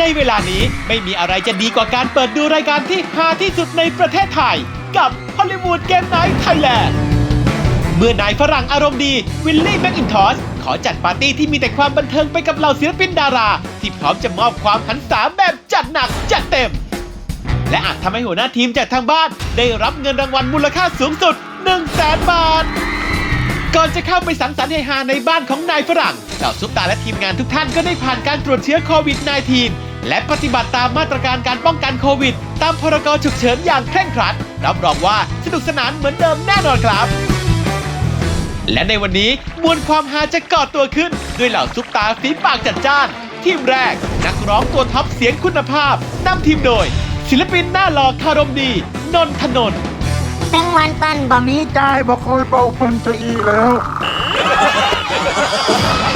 ในเวลานี้ไม่มีอะไรจะดีกว่าการเปิดดูรายการที่ฮาที่สุดในประเทศไทย กับฮอลลีวูดเกมไนท์ไทยแลนด์เมื่อนายฝรั่งอารมณ์ดีวิลลี่แมคอินทอสขอจัดปาร์ตี้ที่มีแต่ความบันเทิงไปกับเหล่าศิลปินดารา ที่พร้อมจะมอบความหันษาแบบจัดหนักจัดเต็ม และอาจทำให้หัวหน้าทีมจากทางบ้าน ได้รับเงินรางวัลมูลค่าสูงสุด 1 0 0 0 0แสนบาท ก่อนจะเข้าไปสังสรรค์เฮฮาในบ้านของนายฝรั่งเหล่าซุปตาและทีมงานทุกท่านก็ได้ผ่านการตรวจเชื้อโควิด -19 และปฏิบัติตามมาตรการการป้องกันโควิด ตามพรกฉุกเฉินอย่างเคร่งครัด รับรองว่าสนุกสนานเหมือนเดิมแน่นอนครับ และในวันนี้มวลความฮาจะก่อตัวขึ้น ด้วยเหล่าซุปตาฝีปากจัดจ้าน ทีมแรก นักร้องตัวท็อปเสียงคุณภาพนำทีมโดย ศิลปินหน้าหล่อคารมดี นนทนนท์แมงวันปั้นบะหมี่จ่ายบ่เคยเบาเป็นจะอีแล้ว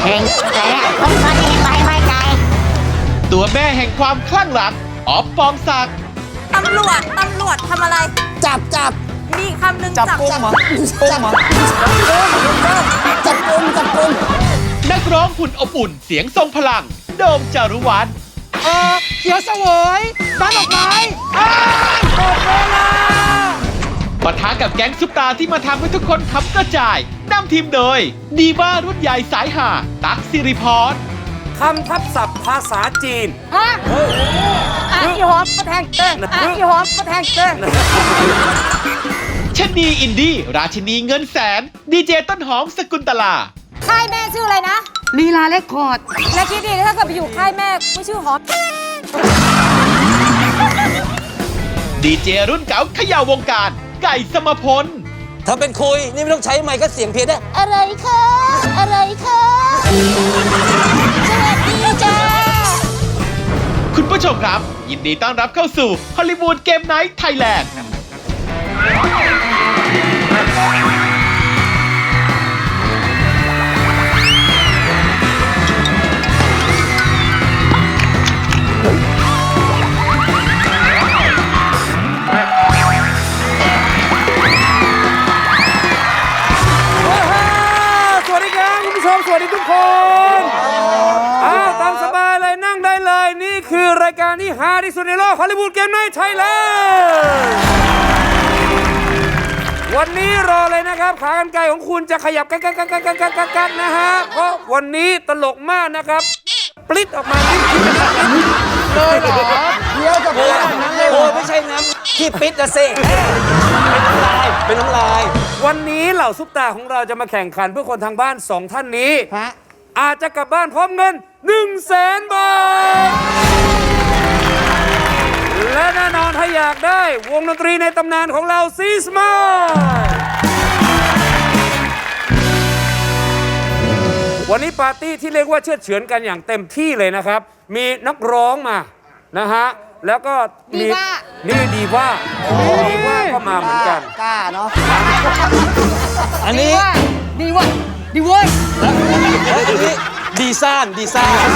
เฮงแต่คนคนนี้ไปไม่ใจ ตัวแม่แห่งความคลั่งรักออฟปองศักดิ์ตำรวจ ตำรวจทำอะไร จับจับมีอีกคำหนึ่งจับกุ้งเหรอกุ้งเหรอจับกุ้งจับกุ้งนักร้องหุ่นอบอุ่นเสียงทรงพลัง โดมจารุวัฒน์เออเขียวเสวยร้านดอกไม้อ้าวหมดเวลาปะทะกับแก๊งซุปตาที่มาทำให้ทุกคนขับกระจายนำทีมโดย ดีว่ารุ่นใหญ่สายหาตั๊กสิริพร คำทับศัพท์ภาษาจีน ฮะอะอีหอมก็แทงเต้นอะอีหอมก็แทงเต้นชะนีอินดี้ราชินีเงินแสน ดีเจต้นหอมสกุลตลา ค่ายแม่ชื่ออะไรนะ ลีลาเลคคอร์ด และคิดดีถ้าเกิดไปอยู่ค่ายแม่ไม่ชื่อหอม ดีเจรุ่นเก่าเขย่าวงการ ไก่สมพล ถ้าเป็นคุย นี่ไม่ต้องใช้ไมค์ก็เสียงเพี้ยนได้ อะไรคะ อะไรคะ ผู้ชมครับ ยินดีต้อนรับเข้าสู่ฮอลลีวูดเกมไนท์ไทยแลนด์ การที่ฮาที่สุดในโลกฮอลลีวูดเกมไนท์ไทยแลนด์วันนี้รอเลยนะครับ ขากรรไกรของคุณจะขยับกักกักกักกักกักกักกันะฮะ เพราะวันนี้ตลกมากนะครับ ปลิดออกมาที่เลยเหรอเดี๋ยกับเป็นอย่างนั้นเลยไม่ใช่น้ำที่ปิดนะสิเป็นน้ำลายเป็นน้ำลาย วันนี้เหล่าซุปตาของเราจะมาแข่งขันเพื่อคนทางบ้านสองท่านนี้ อาจจะกลับบ้านพร้อมเงิน1นึ่งแสนบาท และแน่นอนถ้าอยากได้วงดนตรีในตำนานของเราซีสมาวันนี้ปาร์ตี้ที่เรียกว่าเชื่อดเฉือนกันอย่างเต็มที่เลยนะครับ มีนักร้องมานะฮะ แล้วก็มีดีว่า นี่ดีว่าดีว่าก็มาเหมือนกัน กล้าเนาะอันนี้ดีเว้ยดีเว้ย เฮ้ยอันนี้ดีซ่านดีซ่าน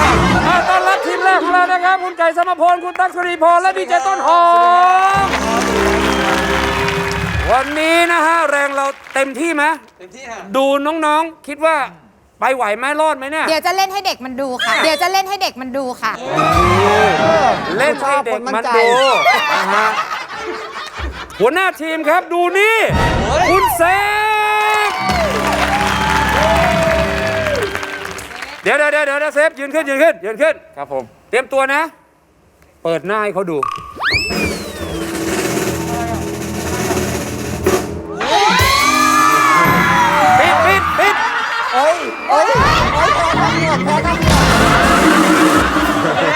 มาต้อนรับทีม แรกของเรานะครับคุณไก่สมพลคุณตั๊กสุริพรและดีเจต้นหอมวันนี้นะฮะแรงเราเต็มที่ไหมเต็มที่ฮะดูน้องๆ คิดว่าไปไหวไหมรอดไหมเนี่ย เดี๋ยวจะเล่นให้เด็กมันดูค่ะ เดี๋ยวจะเล่นให้เด็กมันดูค่ะ เล่นให้เด็กมันดูนะฮะหัวหน้าทีมครับดูนี่ คุณเซฟเดี๋ยวเดี๋ยวเดี๋ยวเดี๋ยวเซฟยืนขึ้นยืนขึ้นยืนขึ้นครับผม เตรียมตัวนะ เปิดหน้าให้เขาดู ปิดปิดปิดโอ้ยโอ้ยโอ้ยแพ้ทำเหนวดแพ้ทำหนวด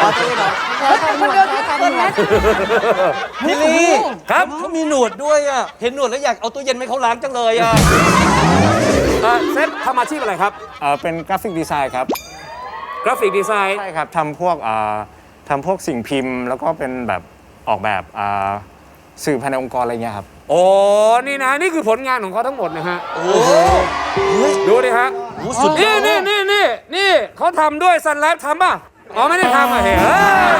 ขอตีหน่อยแพ้ทำเหนวดแพ้ทำเหนวดพี่ลีครับเขามีหนวดด้วยอะ เห็นหนวดแล้วอยากเอาตู้เย็นให้เขาล้างจังเลยอะเอ่อเซฟทำอาชีพอะไรครับ เอ่อเป็นกราฟิกดีไซน์ครับ กราฟิกดีไซน์ ใช่ครับทำพวกอ่า ทำพวกสิ่งพิมพ์ แล้วก็เป็นแบบออกแบบอ่าสื่อภายในองค์กรอะไรเงี้ยครับ โอ้นี่นะนี่คือผลงานของเขาทั้งหมดนะฮะโอ้เฮ้ยดูดิฮะโอ้สุดยอนี่ดนี่นี่นี่นี่เขาทำด้วยซันไลฟ์ทำป่ะอ๋อไม่ได้ทำอะเฮ้ยเอ้ย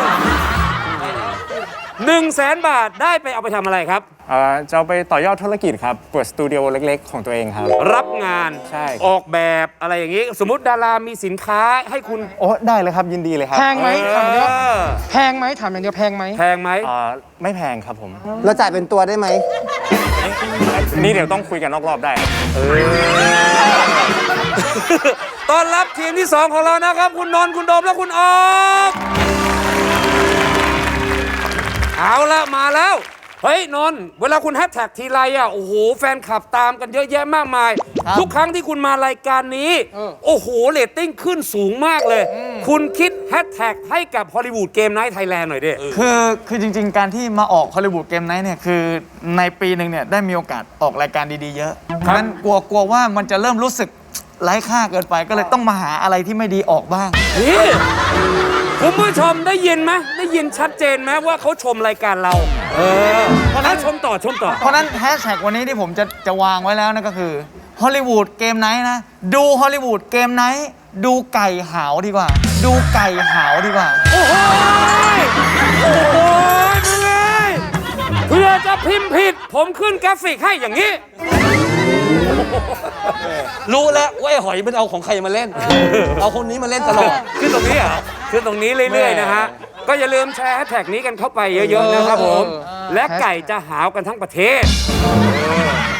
1 0 0 0 0แสนบาทได้ไปเอาไปทำอะไรครับ เอ่อจะเอาไปต่อยอดธุรกิจครับ เปิดสตูดิโอเล็กๆ ของตัวเองครับ รับงานใช่ออกแบบอะไรอย่างนี้ สมมติดารามีสินค้าให้คุณโอ้ได้เลยครับยินดีเลยครับแพงไหมถามอย่างเดียวเออแพงไหมถามอย่างเดียวแพงไหมแพงไหม เอ่อไม่แพงครับผม เราจ่ายเป็นตัวได้ไหม นี่เดี๋ยวต้องคุยกันนอกรอบได้ครับ ต้อนรับทีมที่ 2 ของเรานะครับ คุณนนท์คุณโดมและคุณออฟ เอาละมาแล้ว เฮ้ยนนท์เวลาคุณแฮชแท็กทีไรอะโอ้โหแฟนคลับตามกันเยอะแยะมากมายทุกครั้งที่คุณมารายการนี้โอ้โหเรตติ้งขึ้นสูงมากเลย คุณคิดแฮชแท็กให้กับฮอลลีวูดเกมไนท์ไทยแลนด์หน่อยดิ คือคือจริง ๆ การที่มาออกฮอลลีวูดเกมไนท์เนี่ยคือในปีหนึ่งเนี่ยได้มีโอกาสออกรายการดีๆเยอะเพราะฉะนั้นกลัวกลัวว่ามันจะเริ่มรู้สึกไร้ค่าเกินไปก็เลยต้องมาหาอะไรที่ไม่ดีออกบ้าง นี่ คุณผู้ชมได้ยินไหมได้ยินชัดเจนไหมว่าเขาชมรายการเรา เออเพราะนั้นชมต่อชมต่อ เพราะฉะนั้นแฮชแท็กวันนี้ที่ผมจะจะวางไว้แล้วนั่นก็คือฮอลลีวูดเกมไนท์นะ ดูฮอลลีวูดเกมไนท์ดูไก่หาวดีกว่า ดูไก่หาวดีกว่า โอ้โหยโอ้โหยเป็นไงเพื่อจะพิมพ์ผิด ผมขึ้นกราฟิกให้อย่างนี้ รู้แล้วว่าไอ้หอยมันเอาของใครมาเล่น เอาคนนี้มาเล่นตลอด ขึ้นตรงนี้เหรอะ ขึ้นตรงนี้เรื่อยๆนะฮะ ก็อย่าลืมแชร์แฮชแท็กนี้กันเข้าไปเยอะๆนะครับผม และไก่จะหาวกันทั้งประเทศ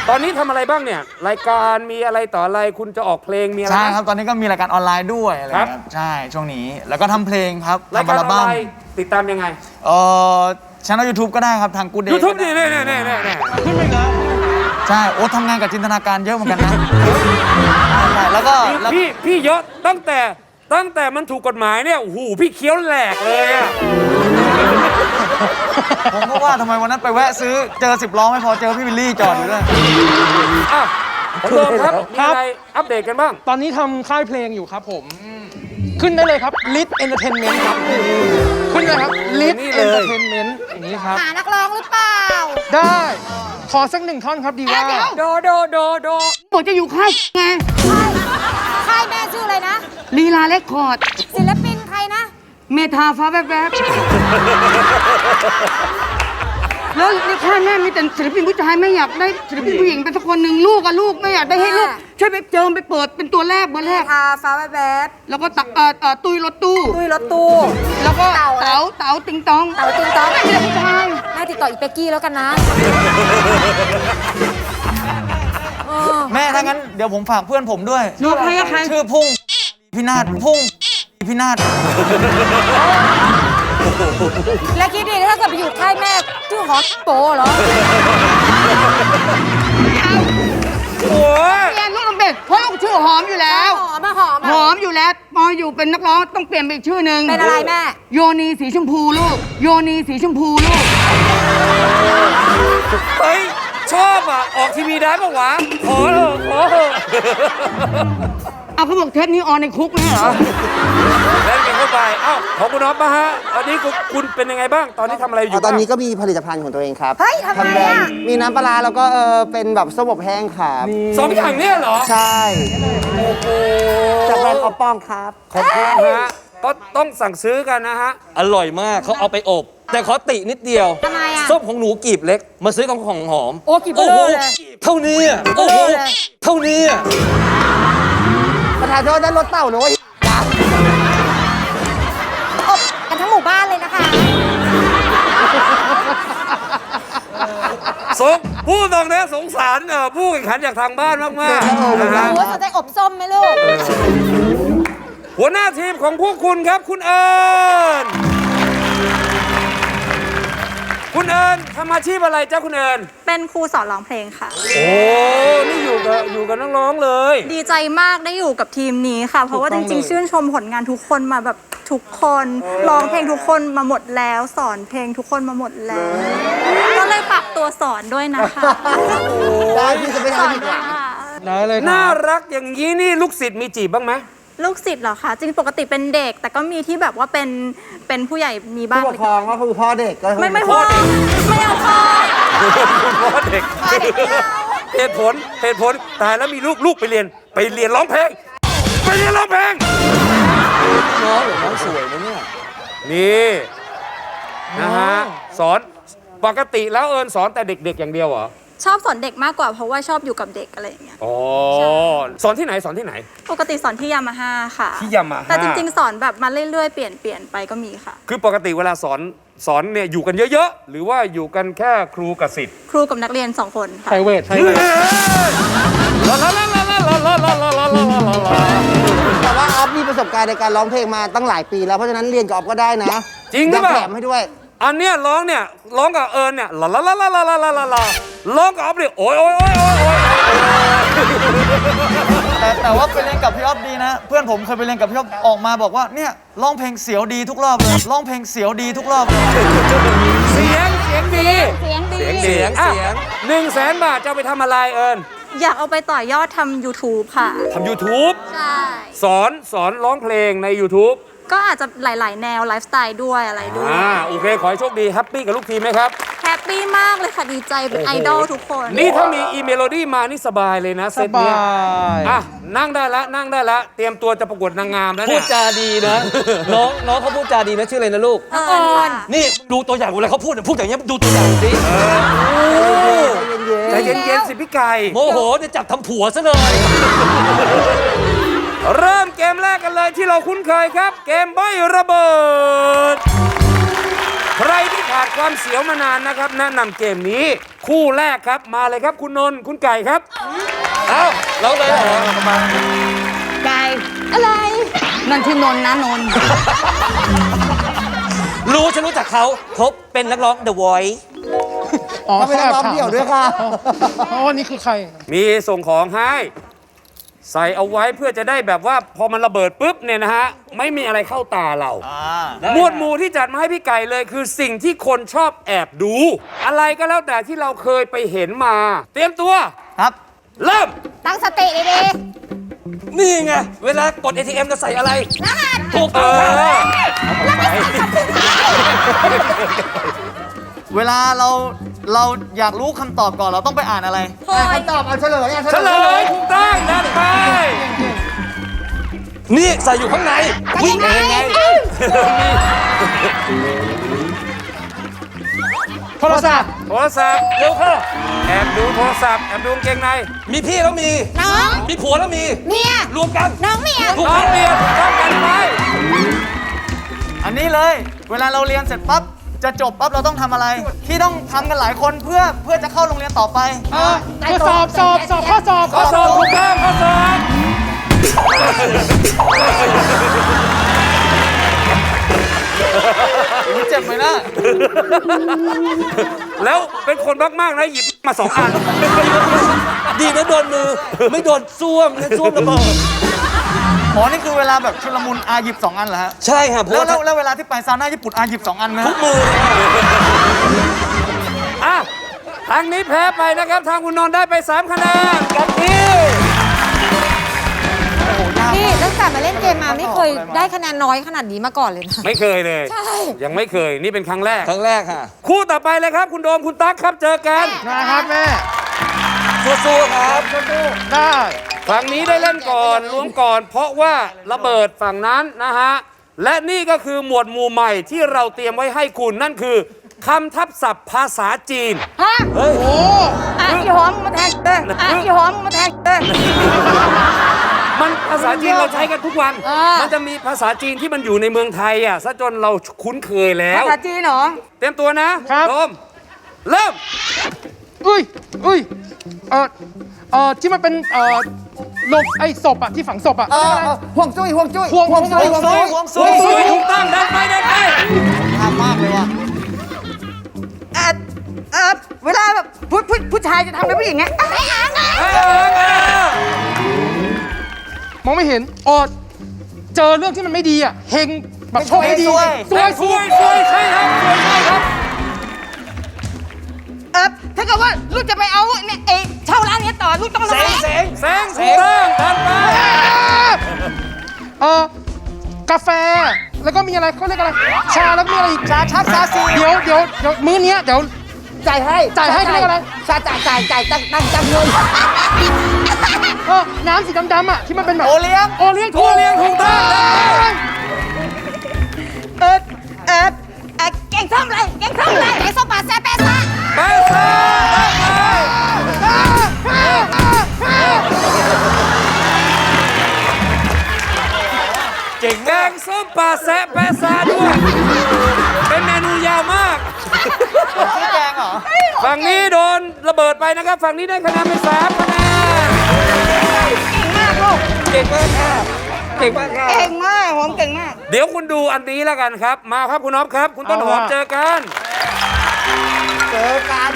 ตอนนี้ทำอะไรบ้างเนี่ย รายการมีอะไรต่ออะไรคุณจะอออกเพลงมีอะไรใช่บ้างครับ ตอนนี้ก็มีรายการออนไลน์ด้วยอะไรครับเงี้ยใช่ช่วงนี้แล้วก็ทำเพลงครับรายทำการอัลออนบั้ไลมน์ติดตามยังไงเอ่อช่องยูทูบก็ได้ครับทางกูเดยูทูบนี่นี่นี่นี่นี่ ใช่โอ้ทำงานกับจินตนาการเยอะเหมือนกันนะใช่แล้วก็แล้วพี่พี่เยอะตั้งแต่ ตั้งแต่มันถูกกฎหมายเนี่ยโอ้โหพี่เคี้ยวแหลกเลยอะผมก็ว่าทำไมวันนั้นไปแวะซื้อเจอสิบล้อไม่พอเจอพี่วิลลี่จอดอยู่ด้วยอะผมโดมครับ มีอะไรอัปเดตกันบ้าง ตอนนี้ทำค่ายเพลงอยู่ครับผม ขึ้นได้เลยครับ Lit Entertainment ครับ ขึ้นเลยครับ Lit นี่เลย Entertainment อย่างนี้ครับ หานักร้องหรือเปล่าได้ ขอสักหนึ่งท่อนครับดีว่า โดโดโดโด บอกจะอยู่ค่ายไงค่ ลีลาเลคคอร์ด ศิลปินใครนะ เมทาฟ้าแวบๆแล้วในค่ายแม่มีแต่ศิลปินผู้ชายไม่อยากได้ศิลปินผู้หญิงเป็นสักคนหนึ่งลูกกับลูกไม่อยากได้ให้ลูกอ่าช่วยไปเจิมไปเปิดเป็นตัวแรกเบอร์แรก ทาฟ้าแวบแล้วก็ตะเอ่อเอ่อตุยรถตู้ๆตุ้ยรถตู้ แล้วก็เต่าอะไรเต๋าเต๋าติงตองเต่าติงต้องไม่ใช่ผู้ชายแม่ติดต่ออีเป็กกี้แล้วกันนะเออแม่ถ้างั้นเดี๋ยวผมฝากเพื่อนผมด้วยหนูใครอะใครชื่อพุ่ง พินาศพุ่งพินาศแล้วคิดดีถ้าเกิดไปอยู่ค่ายแม่ชื่อหอโปเหรอโอ้ยเปลี่ยนลูกต้องเปลี่ยนเพราะลูกชื่อหอมอยู่แล้ว หอมมาหอมหอมอยู่แล้วพออยู่เป็นนักร้องต้องเปลี่ยนไปอีกชื่อหนึ่งเป็นอะไรแม่ โยนีสีชมพูลูก โยนีสีชมพูลูก เฮ้ย ชอบอะ ออกทีวีได้ปะวะ ขอเถอะขอเถอะ เอาเขาบอกเทปนี้ออนในคุกไม่ใช่เหรอเล่นกันเข้าไปเอ้าของคุณน้องปะฮะอันนี้คุณคุณเป็นยังไงบ้าง ตอนนี้ทำอะไรอยู่ตอนนี้บ้างก็มีผลิตภัณฑ์ของตัวเองครับเฮ้ยทำไงแบรนอะด์มีน้ำปลาร้าแล้วก็เออเป็นแบบส้มอบแห้งครับสองอย่างเนี่ยเหรอใช่โอ้โหจากแบรนด์ออปปองครับ ขอบคุณฮะก็ต้องสั่งซื้อกันนะฮะ อร่อยมากเขาเอาไปอบ แต่ขอตินิดเดียวทำไมอะ ส้มของหนูกีบเล็ก มาซื้อของของหอม โอ้กี่เบลอเลยเท่านี้อะโอ้โห เท่านี้อะ ประธานโทษได้รถเต่าหรือว่าอบกันทั้งหมู่บ้านเลยนะคะ สงผู้ตรงนี้สงสารเอ่อผู้แข่งขันจากทางบ้านมากๆนะฮะโอ้สนใจอบส้มไหมลูก หัวหน้าทีมของพวกคุณครับคุณเอิญ คุณเอิญทำอาชีพอะไรจ้าคุณเอิญเป็นครูสอนร้องเพลงค่ะ โอ้นี่อยู่กับอยู่กับน้องๆเลย ดีใจมากได้อยู่กับทีมนี้ค่ะ เพราะว่าจริงๆ ชื่นชมผลงานทุกคนมาแบบทุกคนร้องเพลงทุกคนมาหมดแล้ว สอนเพลงทุกคนมาหมดแล้วก็เลยปรับตัวสอนด้วยนะคะได้พี่จะไม่สอทำนผิดด้หวยวังค่ะได้เลยคน่ารับรักอย่างนี้นี่ลูกศิษย์มีจีบบ้างไหม ลูกศิษย์เหรอคะ จริงๆปกติเป็นเด็ก แต่ก็มีที่แบบว่าเป็นเป็นผู้ใหญ่มีบ้างผู้ปกครองก็คือพ่อเด็กก็คือไม่ไม่พ่อไม่เอาพ่อพ่อเด็กเหตุผลเหตุผลตายแล้วมีลูกลูกไปเรียน ไปเรียนร้องเพลง ไปเรียนร้องเพลงน้องหรือน้องสวยนะเนี่ย นี่นะฮะสอนปกติแล้วเอิญสอนแต่เด็ก ๆ อย่างเดียวเหรอ ชอบสอนเด็กมากกว่าเพราะว่าชอบอยู่กับเด็กอะไรอย่างเงี้ย อ๋อสอนที่ไหนสอนที่ไหน ปกติสอนที่ยามาฮ่าค่ะ ที่ยามาฮ่า แต่จริงๆ สอนแบบมาเรื่อยๆ เปลี่ยนเปลี่ยนไปก็มีค่ะ คือปกติเวลาสอนสอนเนี่ยอยู่กันเยอะๆ หรือว่าอยู่กันแค่ครูกับศิษย์ครูกับนักเรียนสองคนค่ะ ไพรเวทไพรเวทลาลาลาลาลาลาลาลาลาลาลาลาแต่ว่าออฟมีประสบการณ์ในการร้องเพลงมาตั้งหลายปีแล้ว เพราะฉะนั้นเรียนกับออฟก็ได้นะจริงหรือเปล่า แถมให้ด้วย อันเนี้ยร้องเนี่ยร้องกับเอิญเนี่ยลาลาลาลาลาลาลาลาลาร้องกับออฟเนี่ยโอ้ยโอ้ยโอ้ยโอ้ยโอ้ยแต่แต่ว่าไปเรียนกับพี่อ๊อฟดีนะ เพื่อนผมเคยไปเรียนกับพี่อ๊อฟออกมาบอกว่าเนี่ยร้องเพลงเสียวดีทุกรอบเลยร้องเพลงเสียวดีทุกรอบเลยเสียงเสียงดีเสียงดี เสียงเสียงหนึ่งแสนบาทจะเอาไปทำอะไรเอิญอยากเอาไปต่อยอดทำ YouTube ค่ะทำ YouTube ใช่ สอนสอนร้องเพลงใน YouTube ก็อาจจะหลาย ๆ แนวไลฟ์สไตล์ด้วยอะไรด้วยอ่าโอเค ขอให้โชคดีแฮปปี้กับลูกทีมไหมครับ แฮปปี้มากเลยค่ะดีใจเป็นไอดอลทุกคนนี่ถ้ามีอีเมโลดี้มานี่สบายเลยนะสเซตเนี้ยบายอะนั่งได้ละนั่งได้ละเตรียมตัวจะประกวดนางงามแล้วพูเนี่ดยจาดีนะ น้องน้องเขาพูดจาดีนะชื่ออะไรนะลูก เอิญค่ะนี่ดูตัวอย่างเวลาเขาพูดเนี่ยพูดอย่างเงี้ยดูตัวอย่างสิใจเย็นๆสิพี่ไก่โมโหจะจับทำผัวซะเลย เริ่มเกมแรกกันเลยที่เราคุ้นเคยครับ เกมใบระเบิด ใครที่ขาดความเสียวมานานนะครับ แนะนำเกมนี้คู่แรกครับมาเลยครับคุณนนท์คุณไก่ครับเอ้าเราเลยเหรอไกอะไร นั่นชื่อนนท์นะนนท์รู้ฉันรู้จักเขาเขาเป็นนักร้อง The Voice อ๋อเขาไม่ได้ร้องเดี่ยวด้วยค่ะ อ๋อ นี่คือใคร มีส่งของให้ ใส่เอาไว้เพื่อจะได้แบบว่าพอมันระเบิดปุ๊บเนี่ยนะฮะไม่มีอะไรเข้าตาเรา หมวดหมู่ที่จัดมาให้พี่ไก่เลยคือสิ่งที่คนชอบแอบดู อะไรก็แล้วแต่ที่เราเคยไปเห็นมา เตรียมตัวครับ เริ่ม ตั้งสติดีนี่ไง เวลากด ATM จะใส่อะไร ๆรหัสถูกเอต้องครับอเวลาเรา เราอยากรู้คำตอบก่อนเราต้องไปอ่านอะไรคำตอบเอาเฉลยอะเฉลยถูกต้องดันไป นี่ใส่อยู่ข้างในยังไงโทรศัพท์โทรศัพท์เร็วค่ะแอบดูโทรศัพท์แอบดูกางเกงในมีพี่แล้วมี น้อง มีผัวแล้วมี เมีย รวมกันน้องเมีย ถูกน้องเมียถูกต้องกันไป อันนี้เลย เวลาเราเรียนเสร็จปั๊บ จะจบปั๊บเราต้องทำอะไร ที่ต้องทำกันหลายคนเพื่อเพื่อจะเข้าโรงเรียนต่อไป เออคือสอบสอบสอบข้อสอบข้อสอบถูกต้องข้อสอบเจ็บไหมนะแล้วเป็นคนมากๆนะหยิบมาสองอัน ดีนะโดนมือ ไม่โดนซ่วมนะซ่วมระเบิด อ๋อนี่คือเวลาแบบชุลมุนอาหยิบสองอันเหรอฮะใช่ค่ะเพราะแล้วว่าแล้วแล้วเวลาที่ไปซาวน่าญี่ปุ่นอาหยิบสองอันไหมทุฮะกมือเลยค่ะอะทางนี้แพ้ไปนะครับ ทางคุณนนท์ได้ไป 3 คะแนนกับที่นี่ตั้งแต่มาเล่นเกมมาไม่เคยได้คะแนนน้อยขนาดนี้มาก่อนเลยนะ ไม่เคยเลย ใช่ ยังไม่เคยนี่เป็นครั้งแรก ครั้งแรกค่ะคู่ต่อไปเลยครับ คุณโดมคุณตั๊กครับเจอกัน นะครับแม่สู้ๆครับได้ ฝั่งนี้ได้เล่นก่อนล้วงก่อน เพราะว่าระเบิดฝั่งนั้นนะฮะ และนี่ก็คือหมวดหมู่ใหม่ที่เราเตรียมไว้ให้คุณนั่นคือคำทับศัพท์ภาษาจีน ฮะเฮ้ยอะอีหอมมาแทงเต้อะอีหอมมาแทงเต้มันภาษาจีนเราใช้กันทุกวันเออมันจะมีภาษาจีนที่มันอยู่ในเมืองไทยอะซะจนเราคุ้นเคยแล้วภาษาจีนเหรอ เตรียมตัวนะครับ โดมเริ่มอุ้ยอุ้ยเออ เออที่มันเป็นเออลงไอ้ศพอะที่ฝังศพอะ เออเออห่วงจุ้ยห่วงจุ้ยห่วงห่วงจุ้ยห่วงจุ้ยห่วงสซุวยยสวยถูกต้องเดินไปเดินไปทำมากเลยว่ะเออเออเวลาแบบผู้ผู้ผู้ชายจะทำอะไรผู้หญิงไงเออเออเออมองไม่เห็นเออเจอเรื่องที่มันไม่ดีอะเฮงแบบโชคไม่ดีซวยซวยสวยสวยใช่ครับสวยใช่ครับ เออถ้าเกิดว่าลูกจะไปเอาเนี่ยเอเช่าร้านนี้ต่อลูกต้องระเสวังงเสงแซงถูกต้องเดินไปเออกาแฟแล้วก็มีอะไรเขาเรียกอะไร ชาแล้วก็มีอะไรอีกชาชักซาซีเดี๋ยวเดี๋ยวเดี๋ยวมื้อเนี้ยเดี๋ยว จ่ายให้จ่ายให้เขาเรียกอะไร ชาจ่ายจ่ายจ่ายตั้งตั้งจำเงินเออน้ำสีดำๆอะที่มันเป็นแบบโอเลี้ยง โอเลี้ยงโทรเรียงถูกต้องเดินไปเออเออเออแกงส้มอะไรแกงส้มอะไรไอ้ส้มปลาแซ่บ แป๊ซ่าแปซ่าได้ไปเก่งแกงส้มปลาแซะแปซ่าด้วย เป็นเมนูยาวมากชื่อแกงเหรอ ฝั่งนี้โดนระเบิดไปนะครับ ฝั่งนี้ได้คะแนนไปสามคะแนนเก่งมากค่ะเก่งมากค่ะเก่งมากหอมเก่งมาก เดี๋ยวคุณดูอันนี้แล้วกันครับ มาครับคุณอ๊อฟครับ คุณต้นหอมเจอกัน เจอกัน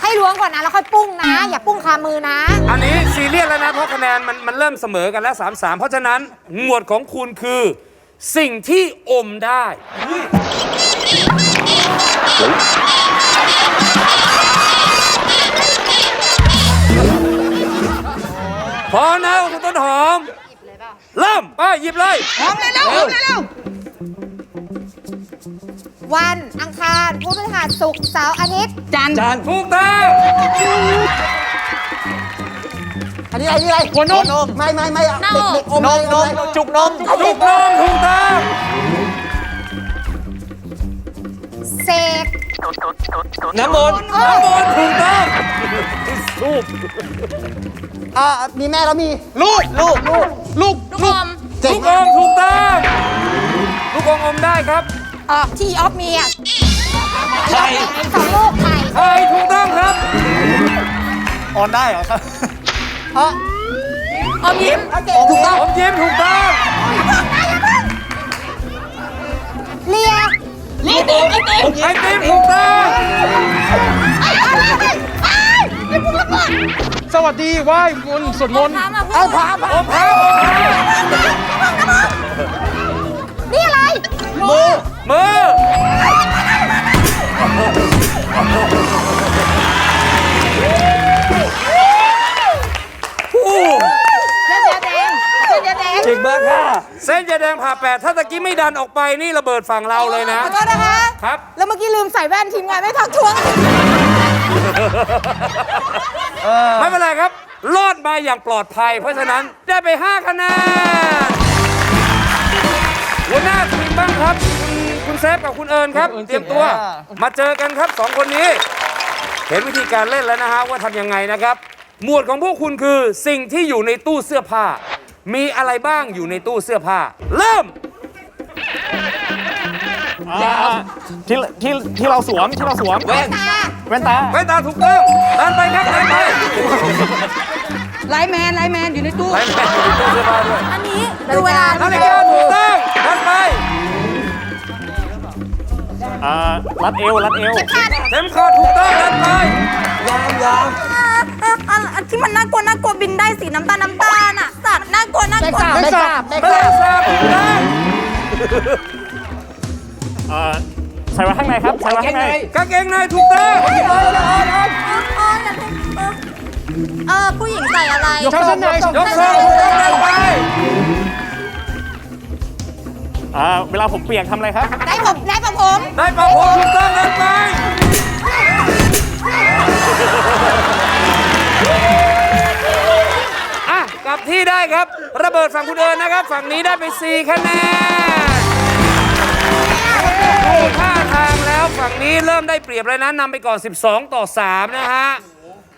ให้ล้วงก่อนนะแล้วค่อยปุ้งนะ อย่าปุ้งคามือนะ อันนี้ซีเรียสแล้วนะเพราะคะแนนมันมันเริ่มเสมอกันแล้ว 3 3 เพราะฉะนั้นหมวดของคุณคือ สิ่งที่อมได้ พอนะคุณต้นหอม เริ่มไปหยิบเลย หอมเลยเร็วหอมเลยเร็ว วัน อังคาร พุธพฤหัสศุกร์เสาร์อาทิตย์ จันจานถูกต้องอันนี้อะไรนี่อะไรหัวนม ไม่ไม่ไม่เด็กเด็กอมนมนมอะไรจุกนมถูกต้องถูกต้องเสกน้ำมนต์น้ำมนต์ถูกต้องรูปอ่ามีแม่แล้วมีลูกลูกลูกลูกลูกเจ๋งลูกอมถูกต้องลูกอมอมได้ครับ เออที่ออฟมีอะไข่สองลูกไข่ใช่ถูกต้องครับ ออนได้เหรอครับอะออมยิ้มถูกต้องอมยิ้มถูกต้องเลียลีติมไอติมไอติมถูกต้องสวัสดีไหว้มนต์สวดมนต์ถามมาพูไอ้ดผาผาอมพร้าวอมพร้าวนี่อะไรมือ มือเส้นยาแดงเส้นยาแดงเก่งมากค่ะ เส้นยาแดงผ่าแปดถ้าตะกี้ไม่ดันออกไปนี่ระเบิดฝั่งเราเลยนะ ขอโทษนะคะ ครับ แล้วเมื่อกี้ลืมใส่แว่นทีมงานไม่ทักท้วง ไม่เป็นไรครับ รอดมาอย่างปลอดภัย เพราะฉะนั้นได้ไป 5 คะแนนหัวหน้าทีมบ้างครับคุณคุณ เซฟกับคุณเอิญครับ เตรียมตัว มาเจอกันครับสองคนนี้ เห็นวิธีการเล่นแล้วนะฮะว่าทำยังไงนะครับ หมวดของพวกคุณคือสิ่งที่อยู่ในตู้เสื้อผ้า มีอะไรบ้างอยู่ในตู้เสื้อผ้า เริ่มที่ที่ที่เราสวมที่เราสวมแว่นแว่นตาไว้ตาถูกต้องดันไปครับดันไปไลน์แมนไลน์แมนอยู่ในตู้ไปแม่อยู่ในตู้เสื้อผ้าด้วยอันนี้ดูเวลา นาฬิกาถูกต้องดันไป อ่ารัดเอวรัดเอวเข็มขัดถูกต้องดันไปยามยามอะอะอันที่มันน่ากลัวน่ากลัวบินได้สีน้ำตาลน้ำตาลอะสัตว์น่ากลัวน่ากลัวไม่ทราบไม่แมทลรางบสาบถูกต้องอ่าใส่ไว้ข้างในครับใส่ไว้ข้างในกางเกงในถูกต้องอ๋ออย่าเล่นเออเออเออผู้หญิงใส่อะไรยกชั้นในยกเสื้อถูกต้องดันไป อ่าเวลาผมเปียกทำอะไรครับ ได้ผมได้ผมผม ได้ปะผมถูกต้องดันไปอะกลับที่ได้ครับ ระเบิดฝั่งคุณเอิญนะครับ ฝั่งนี้ได้ไป 4 คะแนนดูท่าทางแล้วฝั่งนี้เริ่มได้เปรียบเลยนะนำไปก่อน 12 ต่อ 3 นะฮะ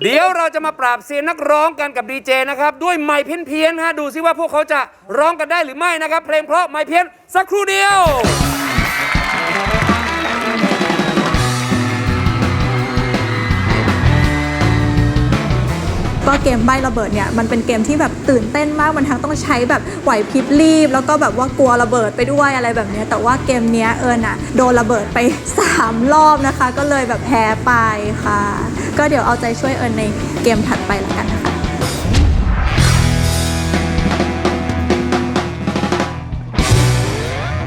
เดี๋ยวเราจะมาปราบเซียนนักร้องกันกับดีเจนะครับ ด้วยไม้เพี้ยนๆฮะดูซิว่าพวกเขาจะร้องกันได้หรือไม่นะครับ เพลงเพราะไม้เพี้ยนสักครู่เดียว ก็เกมใบระเบิดเนี่ยมันเป็นเกมที่แบบตื่นเต้นมากมันทั้งต้องใช้แบบไหวพริบรีบ แล้วก็แบบว่ากลัวระเบิดไปด้วยอะไรแบบนี้แต่ว่าเกมเนี้ยเอิญอะโดนระเบิดไป 3 รอบนะคะ ก็เลยแบบแพ้ไปค่ะ ก็เดี๋ยวเอาใจช่วยเอิญในเกมถัดไปแล้วกันนะคะ